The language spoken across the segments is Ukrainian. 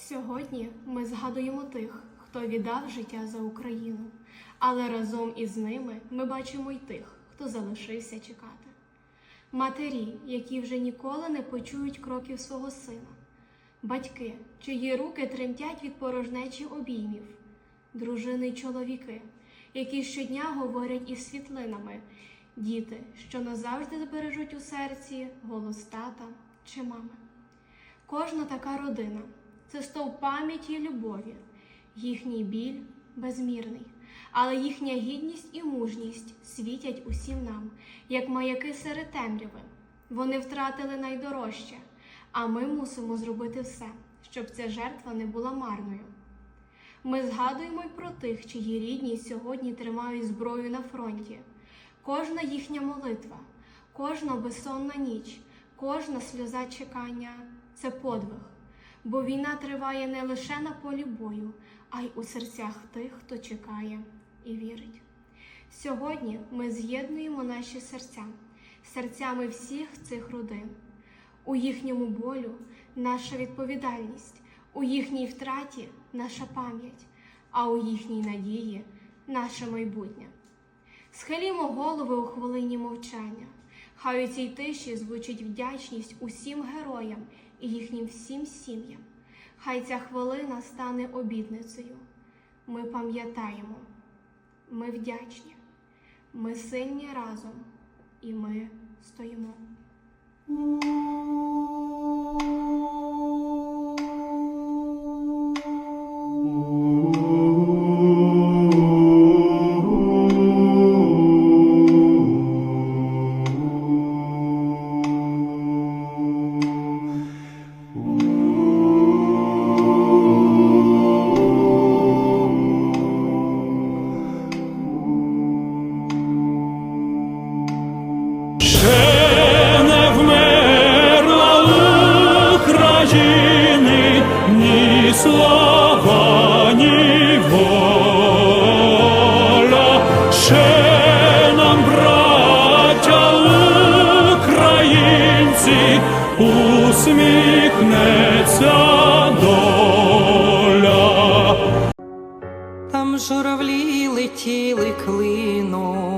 Сьогодні ми згадуємо тих, хто віддав життя за Україну, але разом із ними ми бачимо й тих, хто залишився чекати. Матері, які вже ніколи не почують кроків свого сина, батьки, чиї руки тремтять від порожнечі обіймів, дружини й чоловіки, які щодня говорять із світлинами, діти, що назавжди збережуть у серці голос тата чи мами. Кожна така родина це стовп пам'яті й любові, їхній біль безмірний, але їхня гідність і мужність світять усім нам, як маяки серед темряви. Вони втратили найдорожче, а ми мусимо зробити все, щоб ця жертва не була марною. Ми згадуємо й про тих, чиї рідні сьогодні тримають зброю на фронті. Кожна їхня молитва, кожна безсонна ніч, кожна сльоза чекання це подвиг, бо війна триває не лише на полі бою, а й у серцях тих, хто чекає і вірить. Сьогодні ми з'єднуємо наші серця, серцями всіх цих родин. У їхньому болю наша відповідальність, у їхній втраті наша пам'ять, а у їхній надії наше майбутнє. Схилімо голови у хвилині мовчання. Хай у цій тиші звучить вдячність усім героям і їхнім всім сім'ям. Хай ця хвилина стане обітницею. Ми пам'ятаємо, ми вдячні, ми сильні разом, і ми стоїмо. Ще не вмерла ні слава, ні. Ще нам, браття українці, усміхнеться доля. Там журавлі летіли клином,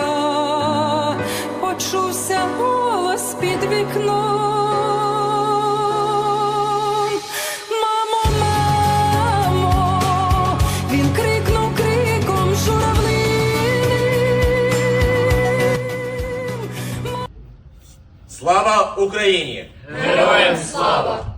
вікном. Мамо, мамо, він крикнув криком журавлиним. Слава Україні! Героям слава!